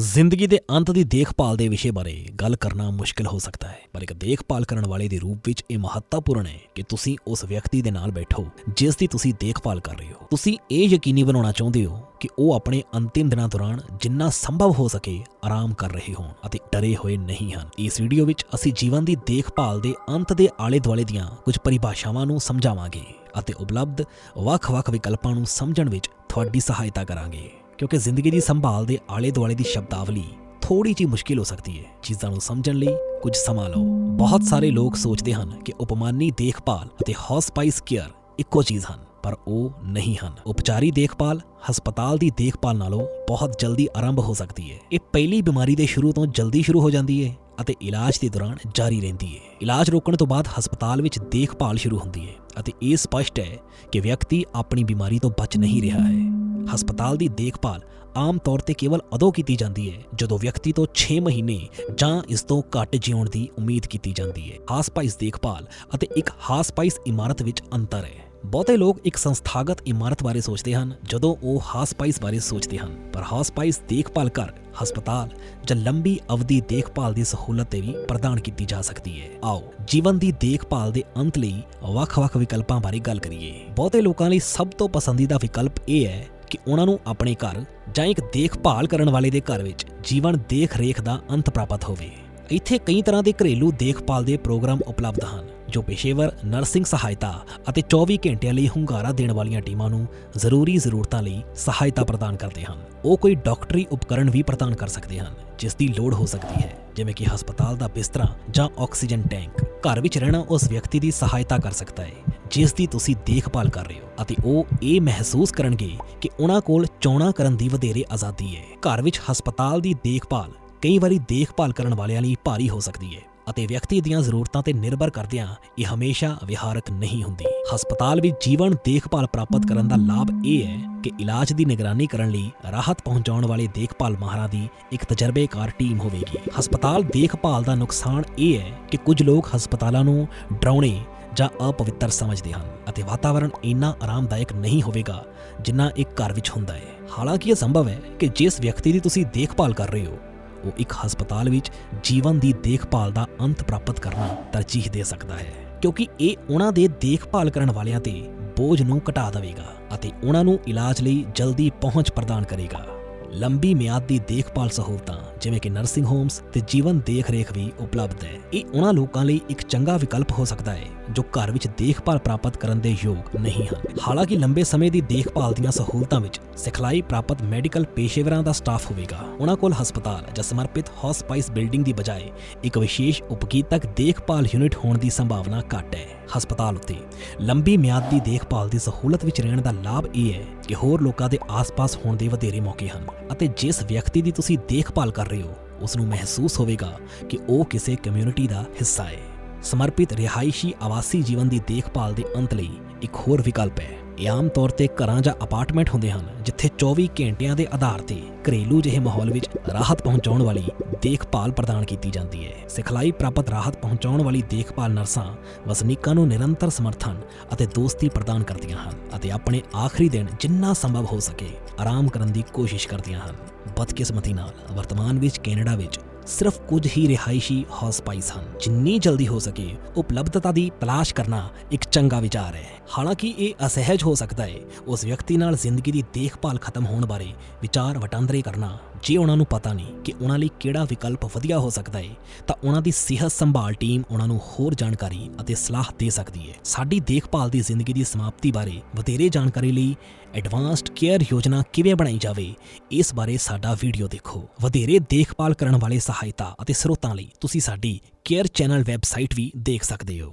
ਜ਼ਿੰਦਗੀ ਦੇ ਅੰਤ ਦੀ ਦੇਖਭਾਲ ਦੇ ਵਿਸ਼ੇ ਬਾਰੇ ਗੱਲ ਕਰਨਾ ਮੁਸ਼ਕਲ ਹੋ ਸਕਦਾ ਹੈ। ਪਰ ਇੱਕ ਦੇਖਭਾਲ ਕਰਨ ਵਾਲੇ ਦੇ ਰੂਪ ਵਿੱਚ ਇਹ ਮਹੱਤਵਪੂਰਨ ਹੈ ਕਿ ਤੁਸੀਂ ਉਸ ਵਿਅਕਤੀ ਦੇ ਨਾਲ ਬੈਠੋ, ਜਿਸ ਦੀ ਤੁਸੀਂ ਦੇਖਭਾਲ ਕਰ ਰਹੇ ਹੋ। ਤੁਸੀਂ ਇਹ ਯਕੀਨੀ ਬਣਾਉਣਾ ਚਾਹੁੰਦੇ ਹੋ ਕਿ ਉਹ ਆਪਣੇ ਅੰਤਿਮ ਦਿਨਾਂ ਦੌਰਾਨ ਜਿੰਨਾ ਸੰਭਵ ਹੋ ਸਕੇ ਆਰਾਮ ਕਰ ਰਹੇ ਹੋਣ ਅਤੇ ਡਰੇ ਹੋਏ ਨਹੀਂ ਹਨ। ਇਸ ਵੀਡੀਓ ਵਿੱਚ ਅਸੀਂ ਜੀਵਨ ਦੀ ਦੇਖਭਾਲ ਦੇ ਅੰਤ ਦੇ ਆਲੇ-ਦੁਆਲੇ ਦੀਆਂ ਕੁਝ ਪਰਿਭਾਸ਼ਾਵਾਂ ਨੂੰ ਸਮਝਾਵਾਂਗੇ ਅਤੇ ਉਪਲਬਧ ਵੱਖ-ਵੱਖ ਵਿਕਲਪਾਂ ਨੂੰ ਸਮਝਣ ਵਿੱਚ ਤੁਹਾਡੀ ਸਹਾਇਤਾ ਕਰਾਂਗੇ। ਕਿਉਂਕਿ ਜ਼ਿੰਦਗੀ ਦੀ ਸੰਭਾਲ ਦੇ ਆਲੇ-ਦੁਆਲੇ ਦੀ ਸ਼ਬਦਾਵਲੀ ਥੋੜੀ ਜਿਹੀ ਮੁਸ਼ਕਿਲ ਹੋ ਸਕਦੀ ਹੈ। ਚੀਜ਼ਾਂ ਨੂੰ ਸਮਝਣ ਲਈ ਕੁਝ ਸਮਾਂ ਲਓ। ਬਹੁਤ ਸਾਰੇ ਲੋਕ ਸੋਚਦੇ ਹਨ ਕਿ ਉਪਮਾਨੀ ਦੇਖਭਾਲ ਅਤੇ ਹੌਸਪਾਈਸ ਕੇਅਰ ਇੱਕੋ ਚੀਜ਼ ਹਨ, ਪਰ ਉਹ ਨਹੀਂ ਹਨ। ਉਪਚਾਰੀ ਦੇਖਭਾਲ, ਹਸਪਤਾਲ ਦੀ ਦੇਖਭਾਲ ਨਾਲੋਂ ਬਹੁਤ ਜਲਦੀ ਆਰੰਭ ਹੋ ਸਕਦੀ ਹੈ। ਇਹ ਪਹਿਲੀ ਬਿਮਾਰੀ ਦੇ ਸ਼ੁਰੂ ਤੋਂ ਜਲਦੀ ਸ਼ੁਰੂ ਹੋ ਜਾਂਦੀ ਹੈ ਅਤੇ ਇਲਾਜ ਦੇ ਦੌਰਾਨ ਜਾਰੀ ਰਹਿੰਦੀ ਹੈ। ਇਲਾਜ ਰੋਕਣ ਤੋਂ ਬਾਅਦ ਹਸਪਤਾਲ ਵਿੱਚ ਦੇਖਭਾਲ ਸ਼ੁਰੂ ਹੁੰਦੀ ਹੈ ਅਤੇ ਇਹ ਸਪਸ਼ਟ ਹੈ ਕਿ ਵਿਅਕਤੀ ਆਪਣੀ ਬਿਮਾਰੀ ਤੋਂ ਬਚ ਨਹੀਂ ਰਿਹਾ ਹੈ। ਹਸਪਤਾਲ ਦੀ ਦੇਖਭਾਲ ਆਮ ਤੌਰ ਤੇ ਕੇਵਲ ਉਦੋਂ ਕੀਤੀ ਜਾਂਦੀ ਹੈ ਜਦੋਂ ਵਿਅਕਤੀ ਤੋਂ 6 ਮਹੀਨੇ ਜਾਂ ਇਸ ਤੋਂ ਘੱਟ ਜਿਉਣ ਦੀ ਉਮੀਦ ਕੀਤੀ ਜਾਂਦੀ ਹੈ। ਹਾਸਪਾਈਸ ਦੇਖਭਾਲ ਅਤੇ ਇੱਕ ਹਾਸਪਾਈਸ ਇਮਾਰਤ ਵਿੱਚ ਅੰਤਰ ਹੈ। ਬਹੁਤੇ ਲੋਕ ਇੱਕ ਸੰਸਥਾਗਤ ਇਮਾਰਤ ਬਾਰੇ ਸੋਚਦੇ ਹਨ ਜਦੋਂ ਉਹ ਹਾਸਪਾਈਸ ਬਾਰੇ ਸੋਚਦੇ ਹਨ, ਪਰ ਹਾਸਪਾਈਸ ਦੇਖਭਾਲ ਘਰ ਹਸਪਤਾਲ ਜਾਂ ਲੰਬੀ ਅਵਧੀ ਦੇਖਭਾਲ ਦੀ ਸਹੂਲਤ ਤੇ ਵੀ ਪ੍ਰਦਾਨ ਕੀਤੀ ਜਾ ਸਕਦੀ ਹੈ। ਆਓ ਜੀਵਨ ਦੀ ਦੇਖਭਾਲ ਦੇ ਅੰਤ ਲਈ ਵੱਖ-ਵੱਖ ਵਿਕਲਪਾਂ ਬਾਰੇ ਗੱਲ ਕਰੀਏ। ਬਹੁਤੇ ਲੋਕਾਂ ਲਈ ਸਭ ਤੋਂ ਪਸੰਦੀਦਾ ਵਿਕਲਪ ਇਹ ਹੈ ਕਿ ਉਹਨਾਂ ਨੂੰ ਆਪਣੇ ਘਰ ਜਾਂ ਇੱਕ ਦੇਖਭਾਲ ਕਰਨ ਵਾਲੇ ਦੇ ਘਰ ਵਿੱਚ ਜੀਵਨ ਦੇਖ-ਰੇਖ ਦਾ ਅੰਤ ਪ੍ਰਾਪਤ ਹੋਵੇ। ਇੱਥੇ ਕਈ ਤਰ੍ਹਾਂ ਦੇ ਘਰੇਲੂ ਦੇਖਭਾਲ ਦੇ ਪ੍ਰੋਗਰਾਮ ਉਪਲਬਧ ਹਨ, ਜੋ ਪੇਸ਼ੇਵਰ, ਨਰਸਿੰਗ ਸਹਾਇਤਾ ਅਤੇ 24 ਘੰਟਿਆਂ ਲਈ ਹੁੰਗਾਰਾ ਦੇਣ ਵਾਲੀਆਂ ਟੀਮਾਂ ਨੂੰ ਜ਼ਰੂਰੀ ਜ਼ਰੂਰਤਾਂ ਲਈ ਸਹਾਇਤਾ ਪ੍ਰਦਾਨ ਕਰਦੇ ਹਨ। ਉਹ ਕੋਈ ਡਾਕਟਰੀ ਉਪਕਰਣ ਵੀ ਪ੍ਰਦਾਨ ਕਰ ਸਕਦੇ ਹਨ। ਜਿਸ ਦੀ ਲੋੜ ਹੋ ਸਕਦੀ ਹੈ, ਜਿਵੇਂ ਕਿ ਹਸਪਤਾਲ ਦਾ ਬਿਸਤਰਾ ਜਾਂ ਆਕਸੀਜਨ ਟੈਂਕ। ਘਰ ਵਿੱਚ ਰਹਿਣਾ ਉਸ ਵਿਅਕਤੀ ਦੀ ਸਹਾਇਤਾ ਕਰ ਸਕਦਾ ਹੈ, ਜਿਸ ਦੀ ਤੁਸੀਂ ਦੇਖਭਾਲ ਕਰ ਰਹੇ ਹੋ ਅਤੇ ਉਹ ਇਹ ਮਹਿਸੂਸ ਕਰਨਗੇ ਕਿ ਉਹਨਾਂ ਕੋਲ ਚੋਣਾਂ ਕਰਨ ਦੀ ਵਧੇਰੇ ਆਜ਼ਾਦੀ ਹੈ। ਘਰ ਵਿੱਚ ਹਸਪਤਾਲ ਦੀ ਦੇਖਭਾਲ ਕਈ ਵਾਰੀ ਦੇਖਭਾਲ ਕਰਨ ਵਾਲਿਆਂ ਲਈ ਭਾਰੀ ਹੋ ਸਕਦੀ ਹੈ। ਅਤੇ ਵਿਅਕਤੀ ਦੀਆਂ ਜ਼ਰੂਰਤਾਂ ਤੇ ਨਿਰਭਰ ਕਰਦਿਆਂ ਇਹ ਹਮੇਸ਼ਾ ਵਿਹਾਰਕ ਨਹੀਂ ਹੁੰਦੀ। ਹਸਪਤਾਲ ਵਿੱਚ ਜੀਵਨ ਦੇਖਭਾਲ ਪ੍ਰਾਪਤ ਕਰਨ ਦਾ ਲਾਭ ਇਹ ਹੈ ਕਿ ਇਲਾਜ ਦੀ ਨਿਗਰਾਨੀ ਕਰਨ ਲਈ ਰਾਹਤ ਪਹੁੰਚਾਉਣ ਵਾਲੇ ਦੇਖਭਾਲ ਮਾਹਰਾਂ ਦੀ ਇੱਕ ਤਜਰਬੇਕਾਰ ਟੀਮ ਹੋਵੇਗੀ। ਹਸਪਤਾਲ ਦੇਖਭਾਲ ਦਾ ਨੁਕਸਾਨ ਇਹ ਹੈ ਕਿ ਕੁਝ ਲੋਕ ਹਸਪਤਾਲਾਂ ਨੂੰ ਡਰਾਉਣੇ ਜਾਂ ਅਪਵਿੱਤਰ ਸਮਝਦੇ ਹਨ ਅਤੇ ਵਾਤਾਵਰਣ ਇੰਨਾ ਆਰਾਮਦਾਇਕ ਨਹੀਂ ਹੋਵੇਗਾ ਜਿੰਨਾ ਇੱਕ ਘਰ ਵਿੱਚ ਹੁੰਦਾ ਹੈ। ਹਾਲਾਂਕਿ ਇਹ ਸੰਭਵ ਹੈ ਕਿ ਜਿਸ ਵਿਅਕਤੀ ਦੀ ਤੁਸੀਂ ਦੇਖਭਾਲ ਕਰ ਰਹੇ ਹੋ ਉਹ ਇੱਕ ਹਸਪਤਾਲ ਵਿੱਚ ਜੀਵਨ ਦੀ ਦੇਖਭਾਲ ਦਾ ਅੰਤ ਪ੍ਰਾਪਤ ਕਰਨਾ ਤਰਜੀਹ ਦੇ ਸਕਦਾ ਹੈ, ਕਿਉਂਕਿ ਇਹ ਉਹਨਾਂ ਦੇ ਦੇਖਭਾਲ ਕਰਨ ਵਾਲਿਆਂ ਤੇ ਬੋਝ ਨੂੰ ਘਟਾ ਦੇਵੇਗਾ ਅਤੇ ਉਹਨਾਂ ਨੂੰ ਇਲਾਜ ਲਈ ਜਲਦੀ ਪਹੁੰਚ ਪ੍ਰਦਾਨ ਕਰੇਗਾ। ਲੰਬੀ ਮਿਆਦ ਦੀ ਦੇਖਭਾਲ ਸਹੂਲਤਾਂ ਜਿਵੇਂ ਕਿ ਨਰਸਿੰਗ ਹੋਮਸ ਤੇ ਜੀਵਨ ਦੇਖ-ਰੇਖ ਵੀ ਉਪਲਬਧ ਹੈ। ਇਹ ਉਹਨਾਂ ਲੋਕਾਂ ਲਈ ਇੱਕ ਚੰਗਾ ਵਿਕਲਪ ਹੋ ਸਕਦਾ ਹੈ, ਜੋ ਘਰ ਵਿੱਚ ਦੇਖਭਾਲ ਪ੍ਰਾਪਤ ਕਰਨ ਦੇ ਯੋਗ ਨਹੀਂ ਹਨ। ਹਾਲਾਂਕਿ ਲੰਬੇ ਸਮੇਂ ਦੀ ਦੇਖਭਾਲ ਦੀਆਂ ਸਹੂਲਤਾਂ ਵਿੱਚ ਸਿਖਲਾਈ ਪ੍ਰਾਪਤ ਮੈਡੀਕਲ ਪੇਸ਼ੇਵਰਾਂ ਦਾ ਸਟਾਫ ਹੋਵੇਗਾ। ਉਹਨਾਂ ਕੋਲ ਹਸਪਤਾਲ ਜਾਂ ਸਮਰਪਿਤ ਹੌਸਪਾਈਸ ਬਿਲਡਿੰਗ ਦੀ ਬਜਾਏ ਇੱਕ ਵਿਸ਼ੇਸ਼ ਉਪਕੀਤਕ ਦੇਖਭਾਲ ਯੂਨਿਟ ਹੋਣ ਦੀ ਸੰਭਾਵਨਾ ਘੱਟ ਹੈ। ਹਸਪਤਾਲ ਉੱਤੇ ਲੰਬੀ ਮਿਆਦ ਦੀ ਦੇਖਭਾਲ ਦੀ ਸਹੂਲਤ ਵਿੱਚ ਰਹਿਣ ਦਾ ਲਾਭ ਇਹ ਹੈ ਕਿ ਹੋਰ ਲੋਕਾਂ ਦੇ ਆਸ-ਪਾਸ ਹੋਣ ਦੇ ਵਧੇਰੇ ਮੌਕੇ ਹਨ ਅਤੇ ਜਿਸ ਵਿਅਕਤੀ ਦੀ ਤੁਸੀਂ ਦੇਖਭਾਲ ਕਰ ਰਹੇ ਹੋ ਉਸ ਨੂੰ ਮਹਿਸੂਸ ਹੋਵੇਗਾ ਕਿ ਉਹ ਕਿਸੇ ਕਮਿਊਨਿਟੀ ਦਾ ਹਿੱਸਾ ਹੈ। ਸਮਰਪਿਤ ਰਿਹਾਇਸ਼ੀ ਆਵਾਸੀ ਜੀਵਨ ਦੀ ਦੇਖਭਾਲ ਦੇ ਅੰਤ ਲਈ ਇੱਕ ਹੋਰ ਵਿਕਲਪ ਹੈ। ਇਹ ਆਮ ਤੌਰ ਤੇ ਘਰਾਂ ਜਾਂ ਅਪਾਰਟਮੈਂਟ ਹੁੰਦੇ ਹਨ, ਜਿੱਥੇ 24 ਘੰਟਿਆਂ ਦੇ ਆਧਾਰ ਤੇ ਘਰੇਲੂ ਜਿਹੇ ਮਾਹੌਲ ਵਿੱਚ ਰਾਹਤ ਪਹੁੰਚਾਉਣ ਵਾਲੀ ਦੇਖਭਾਲ ਪ੍ਰਦਾਨ ਕੀਤੀ ਜਾਂਦੀ ਹੈ। ਸਿਖਲਾਈ ਪ੍ਰਾਪਤ ਰਾਹਤ ਪਹੁੰਚਾਉਣ ਵਾਲੀ ਦੇਖਭਾਲ ਨਰਸਾਂ ਵਸਨੀਕਾਂ ਨੂੰ ਨਿਰੰਤਰ ਸਮਰਥਨ ਅਤੇ ਦੋਸਤੀ ਪ੍ਰਦਾਨ ਕਰਦੀਆਂ ਹਨ ਅਤੇ ਆਪਣੇ ਆਖਰੀ ਦਿਨ ਜਿੰਨਾ ਸੰਭਵ ਹੋ ਸਕੇ ਆਰਾਮ ਕਰਨ ਦੀ ਕੋਸ਼ਿਸ਼ ਕਰਦੀਆਂ ਹਨ। ਬਦਕਿਸਮਤੀ ਨਾਲ ਵਰਤਮਾਨ ਵਿੱਚ ਕੈਨੇਡਾ ਵਿੱਚ ਸਿਰਫ ਕੁਝ ਹੀ ਰਿਹਾਇਸ਼ੀ ਹੌਸਪਾਈਸ ਸਨ ਜਿੰਨੀ ਜਲਦੀ ਹੋ ਸਕੇ, ਉਪਲਬਧਤਾ ਦੀ ਤਲਾਸ਼ ਕਰਨਾ ਇੱਕ ਚੰਗਾ ਵਿਚਾਰ ਹੈ। ਹਾਲਾਂਕਿ ਇਹ ਅਸਹਿਜ ਹੋ ਸਕਦਾ ਹੈ, ਉਸ ਵਿਅਕਤੀ ਨਾਲ ਜ਼ਿੰਦਗੀ ਦੀ ਦੇਖਭਾਲ ਖਤਮ ਹੋਣ ਬਾਰੇ ਵਿਚਾਰ ਵਟਾਂਦਰੇ ਕਰਨਾ। ਜੇ ਉਹਨਾਂ ਨੂੰ ਪਤਾ ਨਹੀਂ ਕਿ ਉਹਨਾਂ ਲਈ ਕਿਹੜਾ ਵਿਕਲਪ ਵਧੀਆ ਹੋ ਸਕਦਾ ਹੈ, ਤਾਂ ਉਹਨਾਂ ਦੀ ਸਿਹਤ ਸੰਭਾਲ ਟੀਮ ਉਹਨਾਂ ਨੂੰ ਹੋਰ ਜਾਣਕਾਰੀ ਅਤੇ ਸਲਾਹ ਦੇ ਸਕਦੀ ਹੈ। ਸਾਡੀ ਦੇਖਭਾਲ ਦੀ ਜ਼ਿੰਦਗੀ ਦੀ ਸਮਾਪਤੀ ਬਾਰੇ ਵਧੇਰੇ ਜਾਣਕਾਰੀ ਲਈ ਐਡਵਾਂਸਡ ਕੇਅਰ ਯੋਜਨਾ ਕਿਵੇਂ ਬਣਾਈ ਜਾਵੇ, ਇਸ ਬਾਰੇ ਸਾਡਾ ਵੀਡੀਓ ਦੇਖੋ। ਵਧੇਰੇ ਦੇਖਭਾਲ ਕਰਨ ਵਾਲੇ ਸਹਾਇਤਾ ਅਤੇ ਸਰੋਤਾਂ ਲਈ ਤੁਸੀਂ ਸਾਡੀ ਕੇਅਰ ਚੈਨਲ ਵੈਬਸਾਈਟ ਵੀ ਦੇਖ ਸਕਦੇ ਹੋ।